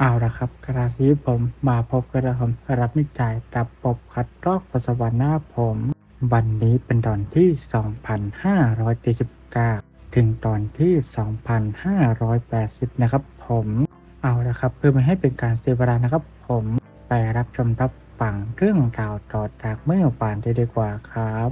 เอาละครับกระที่ผมมาพบกับผมรับมิจายระบบคัดลอกปัสสาวะหน้าผม วันนี้เป็นตอนที่ 2579 ถึงตอนที่ 2580 นะครับผม เอาละครับเพื่อไม่ให้เป็นการเสียเวลานะครับผมไปรับชมรับฟังเรื่องราวต่อจากเมื่อวานได้ดีกว่าครับ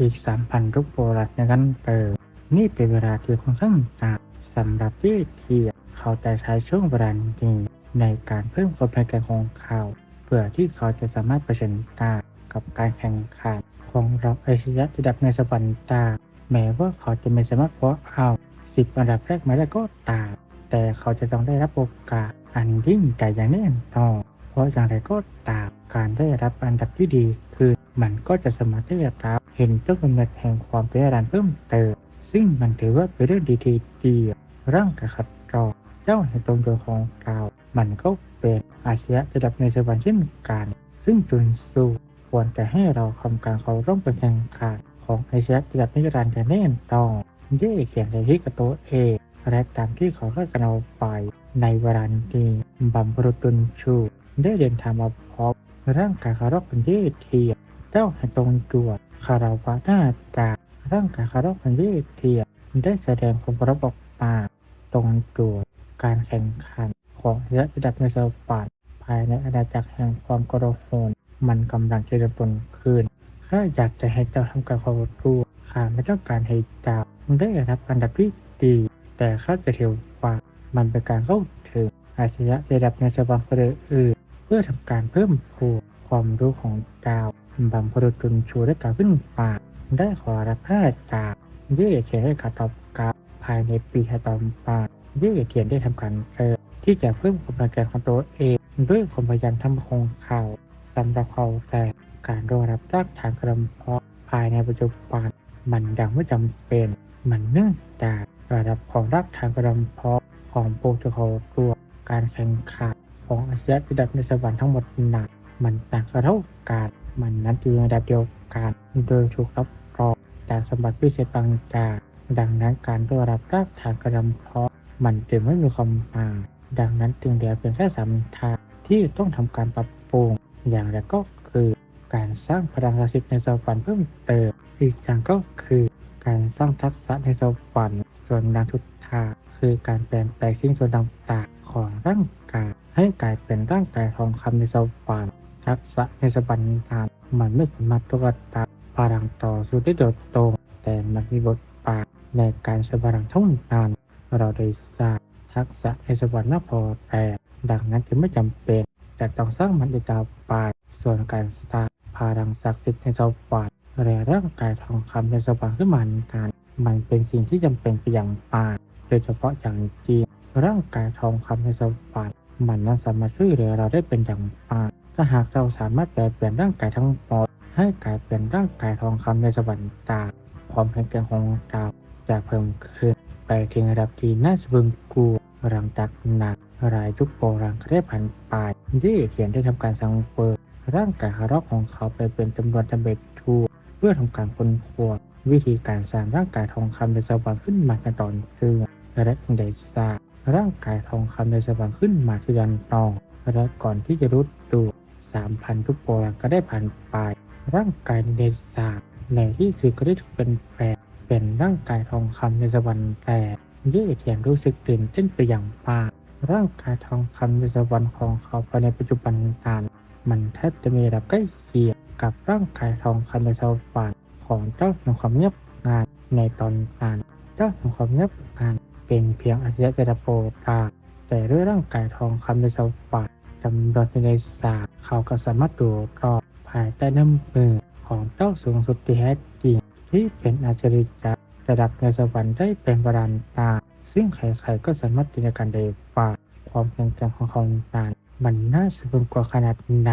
อีก 3,000รูปโบราณในกันเปิดนี่เป็นเวลาที่ค่อนข้างนานสำหรับที่เทีย เขาจะใช้ช่วงเวลานี้ในการเพิ่มความแข็งแกร่งของเขา เพื่อที่เขาจะสามารถเผชิญหน้ากับการแข่งขันของเราเอชียระดับในสวรรค์ตาแม้ว่าเขาจะไม่สามารถคว้าเอาสิบอันดับแรกมาได้ก็ตาม แต่เขาจะต้องได้รับโอกาสอันยิ่งใหญ่อย่างแน่นอนเพราะอย่างไรก็ตามการได้รับอันดับที่ดีคือมันก็จะสามารถได้รับเห็นต้นกำเนิดแห่งความเป็นรันเพิ่มเติมซึ่งมันถือว่าเป็นเรื่องดีทีเดียวร่างกายขัดรอง เจ้าในตรงตัวของเรามันก็เป็นอาชีพระดับในสวรรค์เช่นกัน ซึ่งจุนสูควรจะให้เราทำการเขาร่วมเป็นแข่งขันของอาชีพระดับนิรันดร์อย่างแน่นอนเย่เขียนในที่กระโตวเองและตามที่เขาคาดกันเอาไปในเวลานี้บัมพรุตุนชู ได้เดินทางมาพบร่างกายคารอกเป็นเย่เทียบเจ้าให้ตรงตัวคาราวะหน้าจาร่างกายคารอกเป็นเย่เทียบได้แสดงความรับออกมาตรงตัว การแข่งขันของระดับในสปันภายในอาณาจักรแห่งความกระโหนมันกำลังจะเริ่มต้นขึ้นข้าอยากจะให้เจ้าทำการเคารพตัวข้าไม่ต้องการให้เจ้าได้รับอันดับที่ดี แต่ข้าจะเทียวว่ามันเป็นการเข้าถึงอาชีพระดับในสปันคนอื่นเพื่อทำการเพิ่มพูนความรู้ของดาวบัมพรุตุนชูได้กล่าวขึ้นมาได้ขอรับแพทย์จากเย่เขียนให้ขาตอบกาภายในปีถัดมา เย่เขียนได้ทำการเริ่มที่จะเพิ่มความแข็งแกร่งของตัวเองด้วยความพยายามทำคงข่าวสำหรับเขาแต่การรองรับรากฐานกระเพาะภายในปัจจุบันมันยังไม่จำเป็นมันเนื่องจากระดับของรากฐานกระเพาะของโปรโตคอลตัวการแข่งขันของอาชีพระดับในสวรรค์ทั้งหมดหนั้นมันต่างกันเท่ากันมันนั้นอยู่ในระดับเดียวกันโดยถูกรับรองจากสมบัติพิเศษบางอย่างดังนั้นการได้รับรากฐานกระเพาะ มันจึงไม่มีความหมายดังนั้นจึงเหลือเพียงแค่สามทางที่ต้องทำการปรับปรุง อย่างแรกก็คือการสร้างพลังศักดิ์สิทธิ์ในสวรรค์เพิ่มเติม อีกอย่างก็คือการสร้างทักษะในสวรรค์ส่วนดังทุกทางคือการเปลี่ยนแปลงสิ่งส่วนต่างๆของร่างกายให้กลายเป็นร่างกายทองคำในสวรรค์ทักษะในสวรรค์นั้นมันไม่สามารถตัวตาพลังต่อสู้ได้โดยตรงแต่มันมีบทบาทในการสพลังเท่านั้น เราได้สร้างทักษะในสวรรค์มาพอแต่ดังนั้นจึงไม่จำเป็นแต่ต้องสร้างมันอีกต่อไปส่วนการสร้างพลังศักดิ์สิทธิ์ในสวรรค์และร่างกายทองคำในสวรรค์ขึ้นมานั้นมันเป็นสิ่งที่จำเป็นไปอย่างมากโดยเฉพาะอย่างยิ่งร่างกายทองคำในสวรรค์มันนั้นสามารถช่วยเหลือเราได้เป็นอย่างมากถ้าหากเราสามารถแปลเปลี่ยนร่างกายทั้งหมดให้กลายเป็นร่างกายทองคำในสวรรค์ตาความแข็งแกร่งของเราจะเพิ่มขึ้น ไปถึงระดับที่น่าสะพึงกลัวหลังจากหนักรายยุคโบราณก็ได้ผ่านไปที่เขียนได้ทำการสังเวยร่างกายคารอกของเขาไปเป็นจำนวนจำเบ็ดทั่วเพื่อทำการค้นคว้าวิธีการสร้างร่างกายทองคำในสวรรค์ขึ้นมาในตอนเชื่อและได้สร้างร่างกายทองคำในสวรรค์ขึ้นมาที่ดันตองและก่อนที่จะรู้ตัวสามพันทุกโบราณก็ได้ผ่านไปร่างกายในเดซาในที่สุดก็ได้ถูกเป็นแปลง เป็นร่างกายทองคำในสวรรค์แต่เย่เทียนรู้สึกตื่นเต้นไปอย่างมากร่างกายทองคำในสวรรค์ของเขาภายในปัจจุบันนั้นมันแทบจะมีระดับใกล้เคียงกับร่างกายทองคำในสวรรค์ของเจ้าแห่งความเงียบงานในตอนนั้นเจ้าแห่งความเงียบงานเป็นเพียงอาชีพรโปรตาแต่ด้วยร่างกายทองคำในสวรรค์จำนวนในสาเขาก็สามารถดูรอบภายใต้น้ำมือของเจ้าสูงสุดที่แท้จริง ที่เป็นอาจริยะระดับในสวรรค์ได้เป็นบรันตา ซึ่งใครๆก็สามารถจินตนาการได้ว่าความแข็งแกร่งของเขานั้นมันน่าสะพรึงกว่าขนาดไหน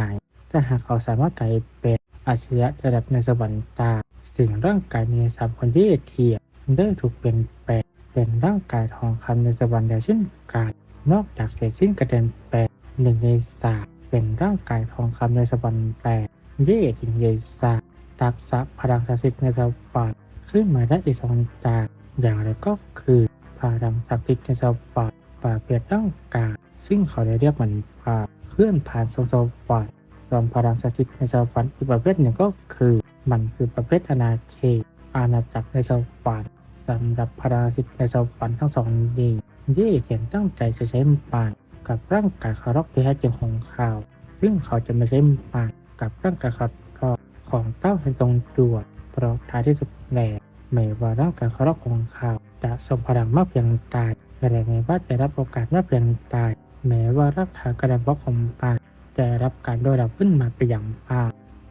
ถ้าหากเขาสามารถกลายเป็นอาชญะระดับในสวรรค์ตา สิ่งร่างกายในสามคนที่เทียบได้ถูกเปลี่ยนแปลงเป็นร่างกายทองคำในสวรรค์แล้วเช่นกันนอกจากเศษสิ้นกระเด็นแปลหนึ่งในสามเป็นร่างกายทองคำในสวรรค์แปดเย่ถิงเยสา ตักษะพลังศักดิ์สิทธิ์ในสวรรค์ขึ้นมาได้อีกสองจากอย่างไรก็คือพลังศักดิ์สิทธิ์ในสวรรค์ป่าเปลี่ยนร่างกายซึ่งเขาได้เรียกมันว่าเคลื่อนผ่านโซโซปัดส่วนพลังสถิตในสวรรค์อีกประเภทหนึ่งก็คือ มันคือประเภทอาณาเขตอาณาจักรในสวรรค์สำหรับพลังสถิตในสวรรค์ทั้งสองนี้ที่เขียนตั้งใจจะใช้ปานกับร่างกายคารอกที่แท้จริงของเขา ซึ่งเขาจะไม่ใช้ปานกับร่างกายคารอก ของเต้าในตรงตัวเพราะท้ายที่สุดแล้วไม่ว่าร่างกายคารอกของเขาจะทรงพลังมากเพียงตายแต่แม้ว่าจะรับโอกาสมากเพียงตาย แม้ว่ารักฐานกระดับบอกของปานจะรับการโดยดับขึ้นมาไปอย่างปา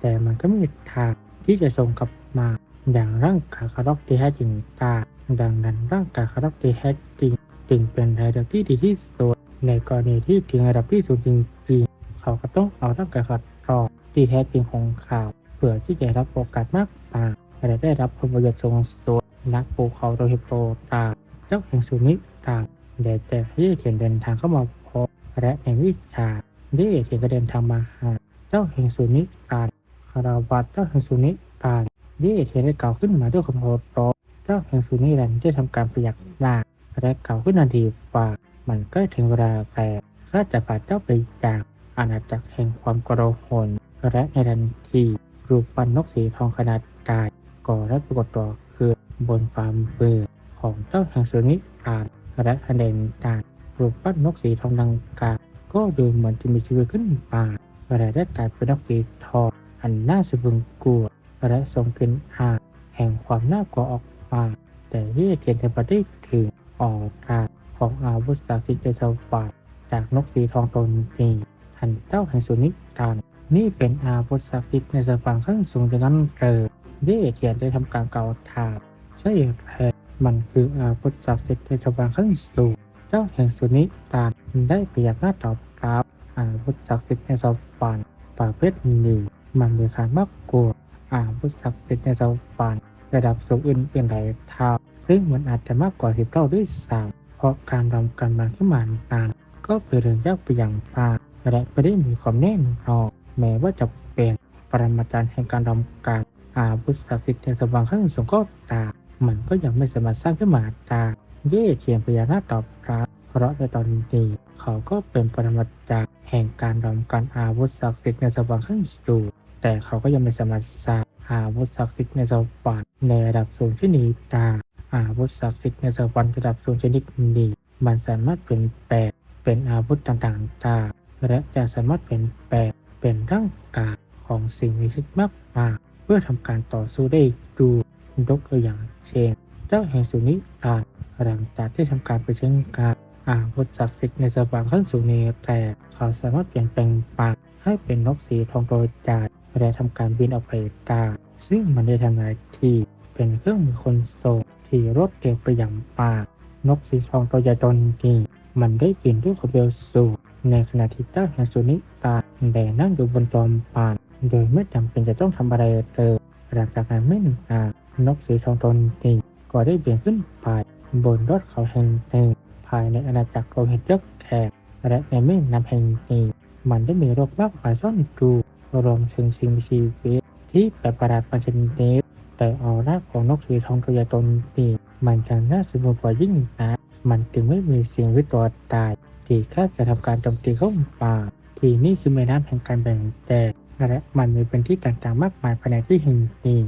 แต่มันก็ไม่มีทางที่จะส่งกลับมาอย่างร่างกายคารอกที่แท้จริงตา ดังนั้นร่างกายคารอกที่แท้จริงจึงเป็นระดับที่ดีที่สุดในกรณีที่ถึงระดับที่สูงจริงๆเขาก็ต้องเอาร่างกายขัดรอกที่แท้จริงของเขา พื่อที่จะรับโอกาสมากกว่างและได้รับผลประโยชน์สูงสุดนักปูเขาโดยโปรตางเจ้าแห่งสุนิตาได้แต่ที่เขียนเดินทางเข้ามาพบและในวิชาที่เขียนก็เดินทางมาหาเจ้าแห่งสุนิตาคาราวาเจ้าแห่งสุนิตาที่เขียนได้กล่าวขึ้นมาด้วยคำโพโตเจ้าแห่งสุนิรันได้ทำการประหยัดหน้าและเก่าขึ้นทันทีว่ามันกล้ถึงเวลาแปลข้าจะพาเจ้าไปจากอาณาจักรแห่งความกระหนและในทันที รูปปั้นนกสีทองขนาดกายก่อและปรากฏตัวคือบนฟาร์มเบือของเจ้าแห่งสุนิอานและคะแนนตานรูปปั้นนกสีทองดังกล่าวก็ดูเหมือนจะมีชีวิตขึ้นมาและได้กลายเป็นนกสีทองอันน่าสะพรึงกลัวและทรงกลิ่นอาแห่งความน่ากลัวออกมาแต่ที่เทียนเทปได้ถึงออกกาของอาวุธศักดิ์สิทธิ์ในสวรรค์จากนกสีทองตนนี้ทันเจ้าแห่งสุนิทาน นี่เป็นอาวุธศักดิ์สิทธิ์ในสวรรค์ขั้นสูงดังนั้นเลยที่เทียนได้ทำการเก่าวถามใช่แท้มันคืออาวุธศักดิ์สิทธิ์ในสวรรค์ขั้นสูงเจ้าแห่งสุนิทานได้เปรียบหน้าตอบรับอาวุธศักดิ์สิทธิ์ในสวรรค์ประเภทนี้มันมีค่ามากกว่าอาวุธศักดิ์สิทธิ์ในสวรรค์ระดับสูงอื่นๆหลายเท่าซึ่งมันอาจจะมากกว่าสิบเท่าด้วยซ้ำเพราะการรำกันมันขึ้นมานานก็เป็นเรื่องยากไปอย่างมากและไม่ได้มีความแน่นอน แม้ว่าจะเป็นปรมาจารย์แห่งการรำการอาวุธศักดิ์สิทธิ์ในสว่างขั้นสูงก็ตามมันก็ยังไม่สามารถสร้างขึ้นมาได้เย่เทียนพญานาคตอบรับเพราะในตอนนี้เขาก็เป็นปรมาจารย์แห่งการรำการอาวุธศักดิ์สิทธิ์ในสว่างขั้นสูงแต่เขาก็ยังไม่สามารถสร้างอาวุธศักดิ์สิทธิ์ในสวรรค์ในระดับสูงที่นี้ได้อาวุธศักดิ์สิทธิ์ในสวรรค์ระดับสูงชนิดนี้มันสามารถเปลี่ยนแปลงเป็นอาวุธต่างๆได้และจะสามารถเปลี่ยนแปลง เป็นร่างกายของสิ่งมีชีวิตมากมายเพื่อทำการต่อสู้ได้ดูยกตัวอย่างเช่น เจ้าแห่งสุนิรานหลังจากที่ทำการไปเชิงการอาวุธศักดิ์สิทธิ์ในสวรรค์ขั้นสูงนี้แต่เขาสามารถเปลี่ยนแปลงปากให้เป็นนกสีทองโดยจาดและทำการบินออกไปตาซึ่งมันได้ทำหน้าที่เป็นเครื่องมือคนส่งที่รวดเร็วไปอย่างปากนกสีทองตัวใหญ่ตนนี้มันได้บินด้วยความเร็วสูง ในขณะที่เจ้าแห่งสุนิตาแดนั่งอยู่บนตอมปาน โดยไม่จำเป็นจะต้องทำอะไรเลยหลังจากนั้นไม่นานนกสีทองตนนี้ก็ได้เบี่ยงขึ้นไปบนรถเขาแห่งหนึ่งภายในอาณาจักรโลหิตยักษ์แขกและในแม่น้ำแห่งนี้มันได้มีโรคมากมายซ่อนอยู่รวมถึงสิ่งมีชีวิตที่แปลกประหลาดบางชนิดแต่ออร่าของนกสีทองตัวใหญ่ตนนี้มันจังน่าสนุกกว่ายิ่งนะมันจึงไม่มีสิ่งวิตรตาย ที่ข้าจะทำการโจมตีเข้าป่าที่นี่คือแม่น้ำแห่งการแบ่งแตกและมันมีเป็นที่ต่างๆมากมายภายในที่แห่งนี้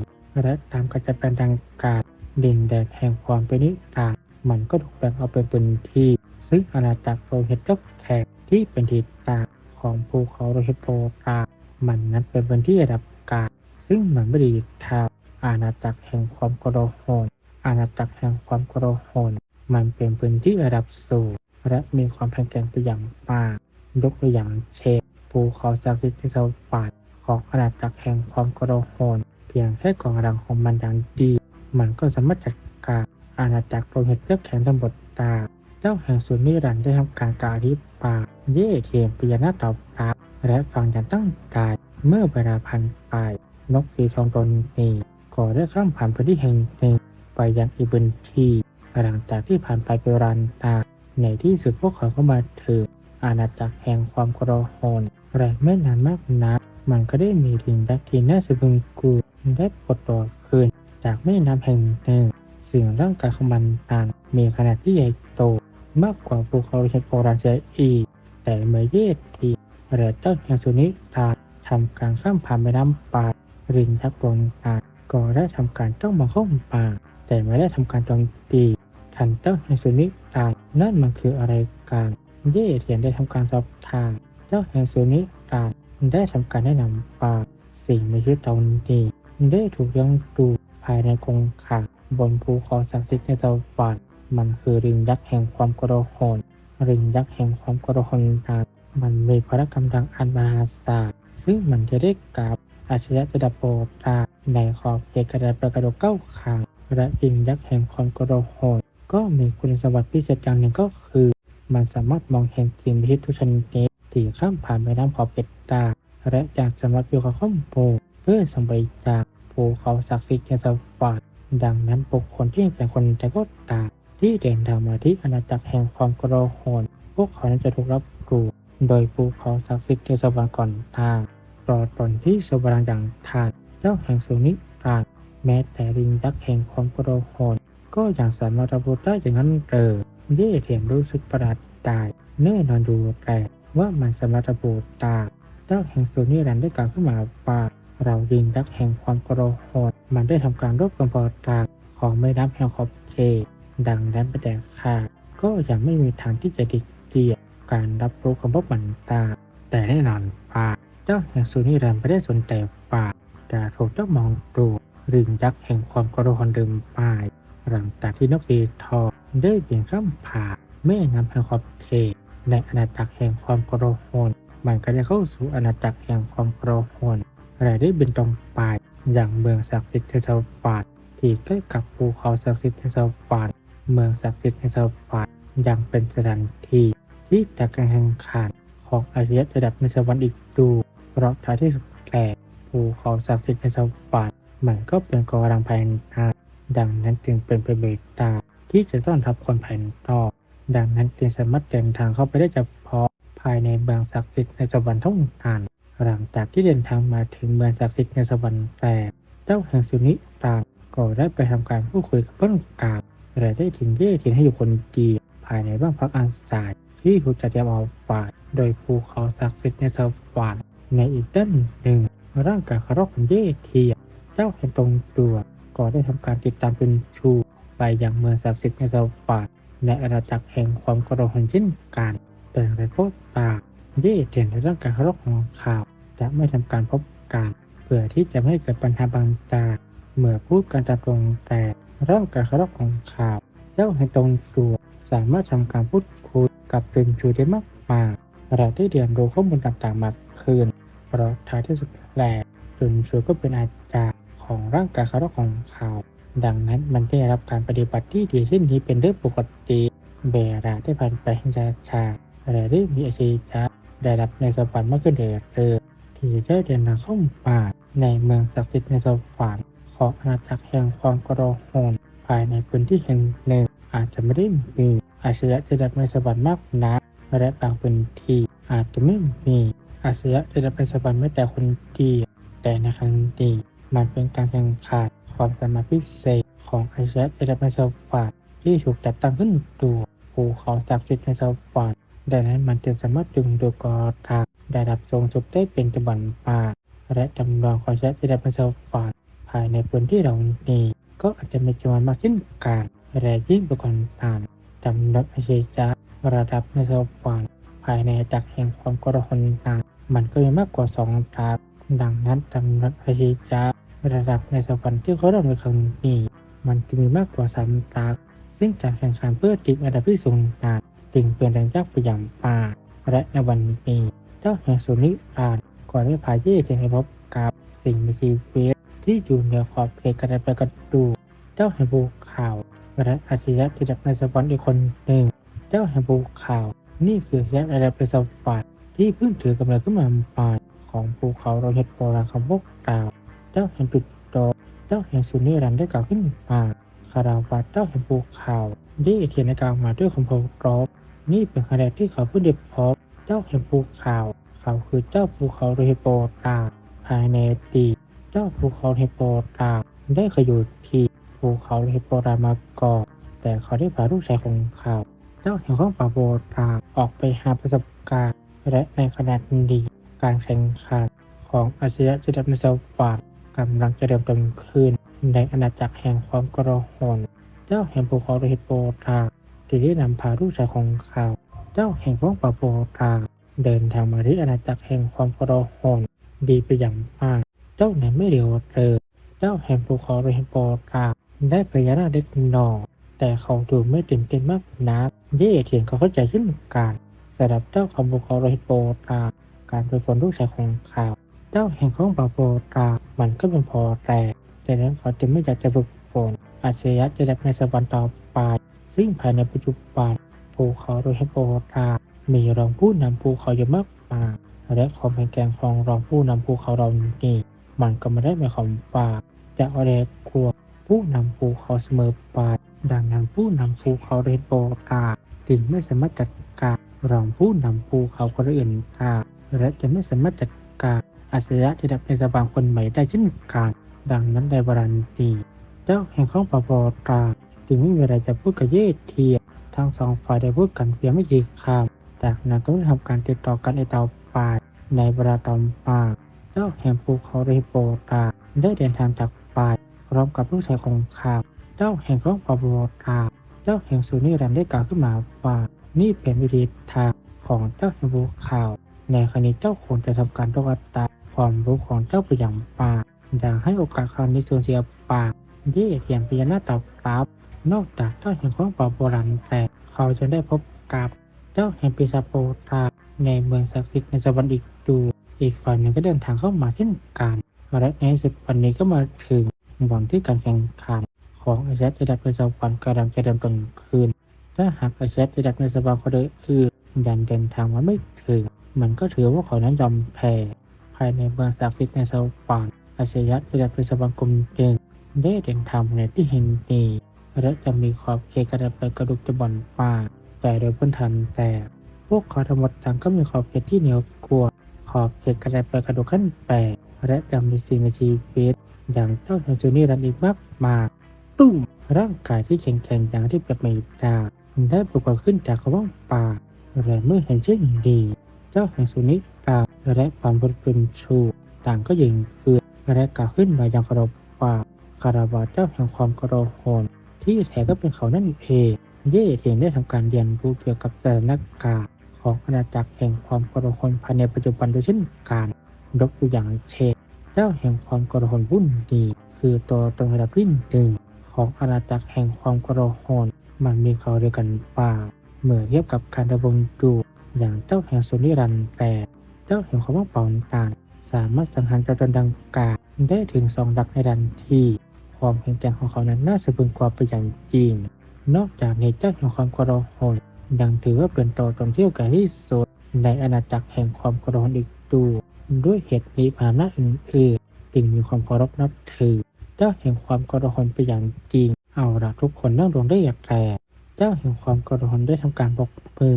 และตามกระจายเป็นดังกาศดินแดนแห่งความเป็นนิรันดร์มันก็ถูกแบ่งเอาเป็นพื้นที่ ซึ่งอาณาจักรโรหิตยกแขกที่เป็นทิศตางของภูเขาโรหิตโปตามันนั้นเป็นพื้นที่ระดับกลางซึ่งมันไม่ได้อยู่ทางอาณาจักรแห่งความกระหนอาณาจักรแห่งความกระหนมันเป็นพื้นที่ระดับสูง และมีความแข็งแกร่งไปอย่างมากยกตัวอย่างเช่นภูเขาศักดิ์สิทธิ์ที่สวรรค์ของอาณาจักรแห่งความกระหนเพียงแค่กองรังของมันอย่างดี มันก็สามารถจัดการอาณาจักรโลหิตเลือกแข็งทั้งหมดตาเจ้าแห่งสุนิรันดร์ได้ทำการกล่าวอธิบาเย่เทียมปิยนาตอบรับและฟังอย่างตั้งใจเมื่อเวลาพันไปนกสีทองตนนี้ก็ได้ข้ามผ่านพื้นที่แห่งหนึ่งไปยังอีกพื้นที่หลังจากที่ผ่านไปเป็นรันตา ในที่สุดพวกเขาก็มาถึงอาณาจักรแห่งความกระหนและไม่นานมากนักมันก็ได้มีดินดักที่น่าสะพรึงกลัวได้ปลดตัวคืนจากแม่น้ำแห่งหนึ่งสิ่งร่างกายของมันนั้นมีขนาดที่ใหญ่โตมากกว่าภูเขาเชนโบราณเสียอีก แต่เมื่อเยศทีเรือเจ้าแห่งสุนิทานทำการข้ามผ่านแม่น้ำปารินยักษ์บนตาก็ได้ทำการจ้องมองเข้าป่าแต่ไม่ได้ทำการโจมตีทันเจ้าแห่งสุนิ ทานนั่นมันคืออะไรกัน เย่เทียนได้ทำการสอบทางเจ้าแห่งสุนิทานได้ทำการแนะนำป่าสิ่งมีชีวิตตนนี้ได้ถูกเลี้ยงดูภายในกรงขังบนภูเขาศักดิ์สิทธิ์ในจังหวัดมันคือริงยักษ์แห่งความกระหนริงยักษ์แห่งความกระหนนั้นมันมีพละกำลังอันมหาศาลซึ่งมันจะได้กับอาชญะระดับโบราในขอบเขตกระดาษประกระโดดเก้าขางและริงยักษ์แห่งความกระหน ก็มีคุณสมบัติพิเศษอย่างหนึ่งก็คือ มันสามารถมองเห็นสิ่งมีชีวิตทุกชนิดที่ข้ามผ่านแม่น้ำขอบเขตตา และจากสำหรับอยู่กับข้อมูลเพื่อสมบัติจากภูเขาศักดิ์สิทธิ์แห่สวรรค์ดังนั้นบุคคลที่แต่คนใจก็ตาที่เดินทางมาที่อาณาจักรแห่งความกระหนพวกเขานั้นจะถูกรับรู้โดยภูเขาศักดิ์สิทธิ์แห่สวรรค์ก่อนทางรอตนที่สวรรค์อย่างทานเจ้าแห่งสุนิรันดร์แม้แต่ลิงยักษ์แห่งความกระหน ก็ยังสามารถรับรู้ได้อย่างนั้นเออเย่เทียมรู้สึกประหลาดใจแน่นอนดูแต่ว่ามันสามารถระบุตาเจ้าแห่งสุนิรันได้กล่าวขึ้นมาว่าเรายิงยักแห่งความกระหดมันได้ทำการรวบรวมพอตางของแม่น้ำแห่งขอบเขตดังนั้นประเด็นขาดก็ยังไม่มีทางที่จะดิกเดียการรับรู้คำว่ามันตา แต่แน่นอนป่าเจ้าแห่งสุนิรันดร์ไม่ได้สนใจป่าแต่ถูกเจ้ามองดูริงยักษ์แห่งความกระหนเดิมปาย หลังจากที่นกสีทองได้เบี่ยงข้ามผ่าแม่น้ำแห่งขอบเขตในอาณาจักรแห่งความโกระหนมันก็ได้เข้าสู่อาณาจักรแห่งความโกระหนและได้บินตรงไปอย่างเมืองศักดิ์สิทธิ์เทศบาลที่ใกล้กับภูเขาศักดิ์สิทธิ์เทศบาลเมืองศักดิ์สิทธิ์เทศบาลยังเป็นสถานที่ที่จะการแข่งขันของอาชีพระดับในสวรรค์อีกดูเพราะท้ายที่สุดแหลภูเขาศักดิ์สิทธิ์เทศบาลมันก็เป็นกำลังภายใน ดังนั้นจึงเป็นไปเบตาที่จะต้อนรับคนภายนอก ดังนั้นจึงสามารถเดินทางเข้าไปได้เฉพาะภายในเมืองศักดิ์สิทธิ์ในสวรรค์เท่านั้นหลังจากที่เดินทางมาถึงเมืองศักดิ์สิทธิ์ในสวรรค์แรกเจ้าแห่งสุนิรางก็ได้ไปทำการพูดคุยกับต้นกาบและได้ทิ้งเย่ทิ้งให้อยู่คนเดียวภายในบ้านพักอันสายที่ถูกจัดเตรียมเอาไว้โดยภูเขาศักดิ์สิทธิ์ในสวรรค์ในอีกด้านหนึ่งร่างกายคารอกของเย่เทียเจ้าแห่งตรงตัว ก็ได้ทำการติดตามเป็นชู ไปยังเมืองศักดิ์สิทธิ์ในสวรรค์ในอาณาจักรแห่งความกระหนเช่นกัน แต่อย่างไรก็ตามเย่เทียนในร่างกายคารกของข่าว จะไม่ทำการพบกันเพื่อที่จะไม่เกิดปัญหาบางตาเมื่อพูดกันตามตรงแต่ร่างกายคารกของข่าว เจ้าให้ตรงตัวสามารถทำการพูดคุยกับเป็นชูได้มากมายเราได้เรียนรู้ข้อมูลต่างๆมากขึ้นเพราะท้ายที่สุดแล้วจุนชูก็เป็นอาจารย์ ของร่างกายคารกของเขา ดังนั้นมันได้รับการปฏิบัติที่ดีเช่นนี้เป็นเรื่องปกติเบราได้ผ่านไปให้ชาชาและได้มีอาชีพได้รับในสวรรค์มากขึ้นเรื่อยๆที่ได้เดินทางเข้าป่าในเมืองศักดิ์สิทธิ์ในสวรรค์ของอาณาจักรแห่งความกระหนภายในพื้นที่แห่งหนึ่งอาจจะไม่ได้มีอาชญะระดับในสวรรค์มากนักและบางพื้นที่อาจจะไม่มีอาชญะระดับในสวรรค์แม้แต่คนเดียวแต่ในครั้งนี้ มันเป็นการแข่งขันความสามารถพิเศษของอาชญะระดับในสวรรค์ที่ถูกจัดตั้งขึ้นตัวภูเขาศักดิ์สิทธิ์ในสวรรค์ดังนั้นมันจะสามารถดึงดูดกอทางระดับสูงสุดได้เป็นจำนวนมากและจำนวนความใช้ระดับประสบการณ์ภายในพื้นที่เหล่านี้ก็อาจจะมีจำนวนมากเช่นกันและยิ่งประกอบการจำนวนอาชีพระดับประสบการณ์ภายในจักรแห่งความกระหนต่างมันก็มีมากกว่าสองระดับดังนั้นจำนวนอาชีพ ระดับในสวรรค์ที่เขาเริ่มในครั้งนี้ มันจะมีมากกว่าสามระดับซึ่งการแข่งขันเพื่อติดอันดับที่สูงนั้นจึงเป็นแรงยากไปอย่างป่าและในวันนี้เจ้าแห่งสุนิรานก่อนได้พาเย่เจให้พบกับสิ่งมีชีวิตที่อยู่เหนือขอบเขตกระดาษไปกระดูเจ้าแห่งภูเขาและอาชีพที่จากในสวรรค์อีกคนหนึ่ง เจ้าแห่งภูเขานี่คือแซกอะไรเป็นสวรรค์ที่เพิ่งถือกำเนิดขึ้นมาใหม่ของภูเขาเราเห็ดโบราณคำพวกกล่าว เจ้าแห่งจุดโตเจ้าแห่งสุนิรันได้กล่าวขึ้นมาคาราวัตเจ้าแห่งภูเขาได้เทียนในกลางมาด้วยคำพูดรบนี่เป็นคะแนนที่เขาเพิ่งได้พบเจ้าแห่งภูเขาเขาคือเจ้าภูเขาเฮโปตาภายในตีเจ้าภูเขาเฮโปตาได้ขยุดที่ภูเขาเฮโปรามาก่อนแต่เขาได้พาลูกชายของเขาเจ้าแห่งของปาโบตาออกไปหาประสบการณ์และในขณะนี้การแข่งขันของอาเซียจะดำเนินสวรรค์ กำลังจะเริ่มต้นขึ้น ในอาณาจักรแห่งความกระหอนเจ้าแห่งภูเขาโรหิตโบตาที่ได้นำพาลูกชายของเขา เจ้าแห่งของปาโบตาเดินทางมาที่อาณาจักรแห่งความกระหอนดีไปอย่างมาก เจ้านั้นไม่เดียวเลยเจ้าแห่งภูเขาโรหิตโบตาได้พยานาเล็กน้อยแต่เขาดูไม่ตื่นเต้นมากนักเย่เถียงเขาเข้าใจขึ้นกันสำหรับเจ้าของภูเขาโรหิตโบตาการไปฝนลูกชายของเขา เจ้าแห่งของปาโบตามันก็เป็นพอแต่แต่นั้นเขาจะไม่อยากจะฝึกฝนอาชญะจะดับในสวรรค์ต่อไปซึ่งภายในปัจจุบันภูเขาโรหิตโบตามีรองผู้นำภูเขาเยอะมากมายและความแข็งแกร่งของรองผู้นำภูเขาเรานี้มันก็ไม่ได้หมายความว่าจะเอาแรงกลัวผู้นำภูเขาเสมอไปดังนั้นผู้นำภูเขาโรหิตโบตาจึงไม่สามารถจัดการรองผู้นำภูเขาคนอื่นได้และจะไม่สามารถจัดการ อาชญะที่ดับในสบางคนใหม่ได้เช่นกันดังนั้นในบรันดีเจ้าแห่งของปาโบตาจึงไม่มีอะไรจะพูดกับเยเทียทั้งสองฝ่ายได้พูดกันเพียงไม่กี่คำจากนั้นก็ได้ทำการติดต่อกันในเตาปายในเวลาต่อมาเจ้าแห่งภูเขาเรโปตาได้เดินทางจากปายพร้อมกับลูกชายของเขาเจ้าแห่งของปาโบตาเจ้าแห่งสุนิรันดร์ได้กล่าวขึ้นมาว่านี่เป็นวิธีทางของเจ้าแห่งภูเขาในครั้งนี้เจ้าควรจะทำการตวัดตา ความรู้ของเจ้าไปอย่างป่าอย่าให้โอกาสครั้งนี้สูญเสียป่าเย่เพียงพยานาตอบรับนอกจากเจ้าแห่งของป่าโบราณแต่เขาจะได้พบกับเจ้าแห่งปีศาจโปตาในเมืองศักดิ์สิทธิ์ในสวรรค์อีกดูอีกฝ่ายหนึ่งก็เดินทางเข้ามาเช่นกันและในสุดวันนี้ก็มาถึงวันที่การแข่งขันของอาเซียนระดับในสวรรค์กำลังจะเริ่มต้นขึ้นถ้าหากอาเซียนระดับในสวรรค์คนอื่นดันเดินทางมาไม่ถึง มันก็ถือว่าเขานั้นยอมแพ้ ภายในเมืองศักดิ์สิทธิ์ในสวรรค์อาชญะจะเป็นสวรรค์กลมหนึ่งได้เดินทางในที่แห่งนี้และจะมีขอบเขตกระดับกระดุกจะบ่อนป่าแต่โดยพื้นฐานแต่ พวกขาทั้งหมดต่างก็มีขอบเขตที่เหนียวกว่าขอบเขตกระดับกระดูกขั้นแปดและจะมีสิ่งมีชีวิตอย่างเจ้าแห่งจูนี่รันอีกมากมายตุ้มร่างกายที่แข็งแกร่งอย่างที่เปรียบไม่ได้ได้ปรากฏขึ้นจากกระว่างป่าและเมื่อเห็นเช่นนี้เจ้าแห่งสุนิ ตาและความบริสุทธิ์ชูต่างก็ยิงคือและกล่าวขึ้นมาอย่างเคารพว่าคาราวาเจ้าแห่งความกระโหนที่แท้ก็เป็นเขานั่นเองเย่เทียงได้ทำการเรียนรู้เกี่ยวกับสถานการณ์ของอาณาจักรแห่งความกระหนภายในปัจจุบันโดยเช่นกันยกตัวอย่างเช่นเจ้าแห่งความกระหนวุ่นดีคือตัวตนระดับที่หนึ่งของอาณาจักรแห่งความกระหนมันมีเขาเดียวกันป่าเมื่อเทียบกับการดำรงดูอย่างเจ้าแห่งสุนิรันแต่ เจ้าแห่งความว่างเปล่าต่างสามารถสังหารเจ้าตนดังกล่าวได้ถึงสองดักในดันทีความแข็งแกร่งของเขานั้นน่าสะพึงกว่าไปอย่างจริง นอกจากนี้เจ้าแห่งความกระหนยังถือว่าเป็นตัวตนที่โอกาสที่สุดในอาณาจักรแห่งความกระหนอีกดูด้วยเหตุนี้พาหนะอื่นๆจึงมีความเคารพนับถือ เจ้าแห่งความกระหนไปอย่างจริง เอาละทุกคนนั่งลงได้อย่างแรงเจ้าแห่งความกระหนได้ทำการปกมือ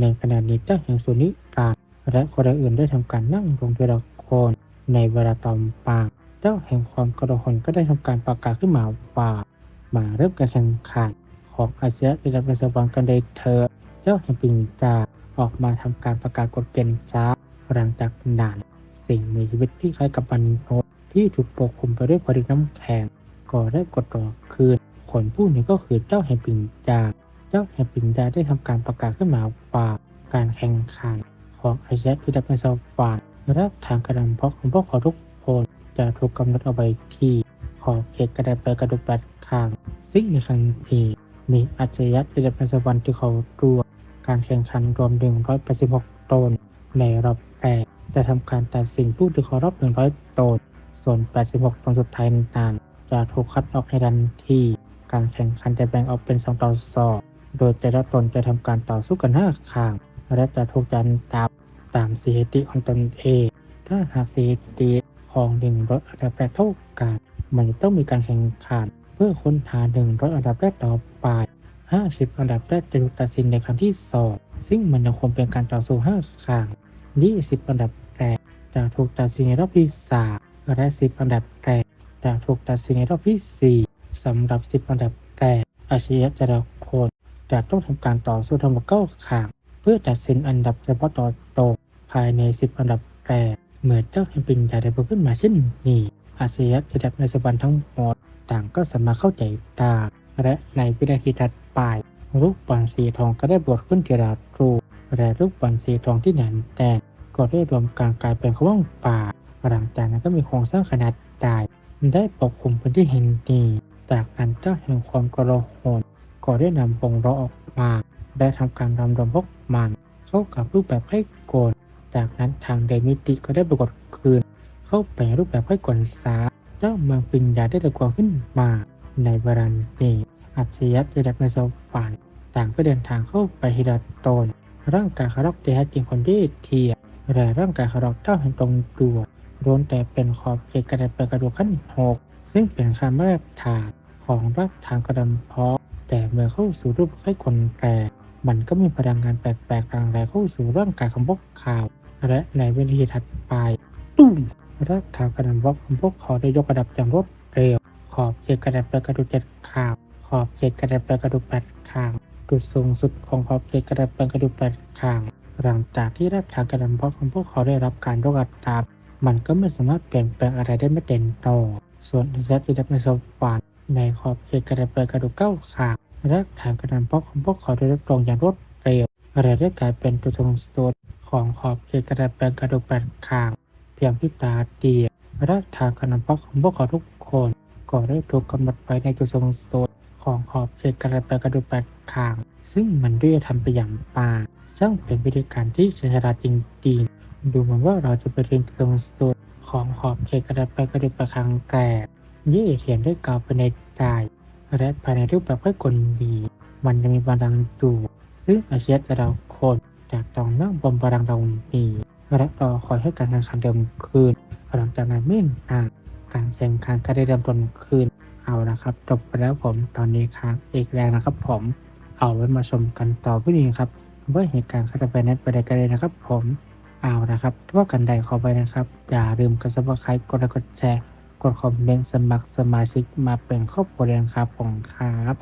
ในขณะนี้เจ้าแห่งสุนิรา และคนอื่นได้ทำการนั่งลงทีละคนในเวลาต่อมาเจ้าแห่งความกระหนก็ได้ทำการประกาศขึ้นมาว่ามาเริ่มการแข่งขันของอาชีพระดับสวรรค์กันเลยเธอ เจ้าแห่งปิงจาออกมาทำการประกาศกฎเกณฑ์จ้าหลังจากนั้นสิ่งมีชีวิตที่คล้ายกับมนุษย์ที่ถูกปกคลุมไปด้วยผลิตน้ำแข็งก็ได้กดต่อคืนคนผู้นี้ก็คือเจ้าแห่งปิงจาเจ้าแห่งปิงจาได้ทำการประกาศขึ้นมาว่าการแข่งขัน ของอาชีพที่จะเป็นสวรรค์และทางกระดานเพราะของพวกเขาทุกคนจะถูกกำหนดเอาไว้ที่ขอบเขตกระดานไปกระดูกแปดข้าง ซึ่งในครั้งนี้มีอาชญะที่จะเป็นสวรรค์ที่เขาตรวจการแข่งขันรวม 186ตนในรอบแรกจะทำการตัดสินผู้ที่เขารอบ 100ตนส่วน 86ตนสุดท้ายนั้นจะถูกคัดออกในทันทีการแข่งขันจะแบ่งออกเป็น 2 ต่อ2โดยแต่ละตนจะทำการต่อสู้กัน5ข้าง และจะถูกจันตามตามสถิติของตนเอง ถ้าหากสถิติของหนึ่งร้อยอันดับแรกเท่ากัน มันต้องมีการแข่งขัน เพื่อค้นหาหนึ่งร้อยอันดับแรกต่อไป 50 อันดับแรกจะถูกตัดสินในครั้งที่ 2 ซึ่งมันยังคงเป็นการต่อสู้5ครั้ง20 อันดับแรกจะถูกตัดสินในรอบที่ 3 และ 10 อันดับแรกจะถูกตัดสินในรอบที่ 4สำหรับ 10 อันดับแรกอาชีพแต่ละคนแต่ต้องทำการต่อสู้ทั้งหมดเก้าขาง พื่อตัดสินอันดับเฉพาะต่อตรงภายใน 10 อันดับแรกเมื่อเจ้าแห่งปริญญาได้พูดขึ้นมาเช่นนี้ อาเซียจะจับในสวรรค์ทั้งหมดต่างก็สามารถเข้าใจตาและในวินาทีถัดไปลูกบอลสีทองก็ได้บดขึ้นทีละรูและลูกบอลสีทองที่หนาแตนก็ได้รวมกันกลายเป็นขว้างป่าหลังจากนั้นก็มีโครงสร้างขนาดใหญ่ได้ปกคลุมพื้นที่แห่งนี้จากนั้นเจ้าแห่งความกระหนก็ได้นำวงล้อออกมา ได้ทำการรำรวมพวกมันเข้ากับรูปแบบไพ่กลจากนั้นทางเดมิติก็ได้ปรากฏคืน เข้าไปรูปแบบไพ่กลซาเจ้าเมืองปิญญาได้ตะกวงขึ้นมาในเวลานี้อัจฉริยะจะดับในสวรรค์ต่างก็เดินทางเข้าไปฮิดาตนร่างกายคารอกแท้จริงคนที่เทียและร่างกายคารอกเจ้าแห่งตรงตัวล้วนแต่เป็นขอบเขตกระดาษเป็นกระดูกขั้นหกซึ่งเป็นคำมาตรฐานของรากทางกระดมเพาะแต่เมื่อเข้าสู่รูปไข้คนแร มันก็มีพลังงานแปลกๆต่างแรงเข้าสู่ร่างกายของพวกเขาและในวินาทีถัดไปตุ้มรากทางกระดมเพาะของพวกเขาได้ยกระดับอย่างรวดเร็ว ขอบเขตกระดาษเป็นกระดูกเจ็ดข้างขอบเขตกระดาษเป็นกระดูกแปดข้างจุดสูงสุดของขอบเขตกระดาษเป็นกระดูกแปดข้างหลังจากที่รากทางกระดาษเพาะของพวกเขาได้รับการยกระดับ มันก็ไม่สามารถเปลี่ยนแปลงอะไรได้ไม่เต็มโตส่วนอิสระจะดับในสวรรค์ในขอบเขตกระดาษเป็นกระดูกเก้าข้าง รากฐานกระดานเพาะของพวกเขาได้ลดลงอย่างรวดเร็วและได้กลายเป็นจุดสูงสุดของขอบเขตกระดานแปลงกระดูกแปดข้าง เพียงพิตาเดียวรากฐานกระดานเพาะของพวกเขาทุกคนก็ได้ถูกกำหนดไว้ในจุดสูงสุดของขอบเขตกระดานแปลงกระดูกแปดข้าง ซึ่งมันด้วยทำไปอย่างป่าช่างเป็นวิธีการที่ฉลาดจริงๆ ดูเหมือนว่าเราจะไปเรียนจุดสูงสุดของขอบเขตกระดานแปลงกระดูกแปดข้างแรกยี่เทียนได้กล่าวไปในใจ และภายในรูปแบบให้คนดี มันยังมีบาลังก์อยู่ซึ่งอาเชียแต่เราคนจากตองนั่งบนบาลังเราดีและรอคอยให้การแข่งขันเดิมคืนหลังจากนั้นไม่นานการแข่งขันก็ได้เริ่มต้นคืนเอาละครับ จบไปแล้วผมตอนนี้ครับอีกแรงนะครับผมเอาไว้มาชมกันต่อพี่นี้ครับว่าเหตุการณ์คาราเบเน็ตไปได้กันเลยนะครับผมเอานะครับถ้ากันใดขอไปนะครับ อย่าลืมกดซับสไครต์กดไลค์กดแชร์ กดคอมเมนต์สมัครสมาชิกมาเป็นครอบครัวเรียนครับผมครับ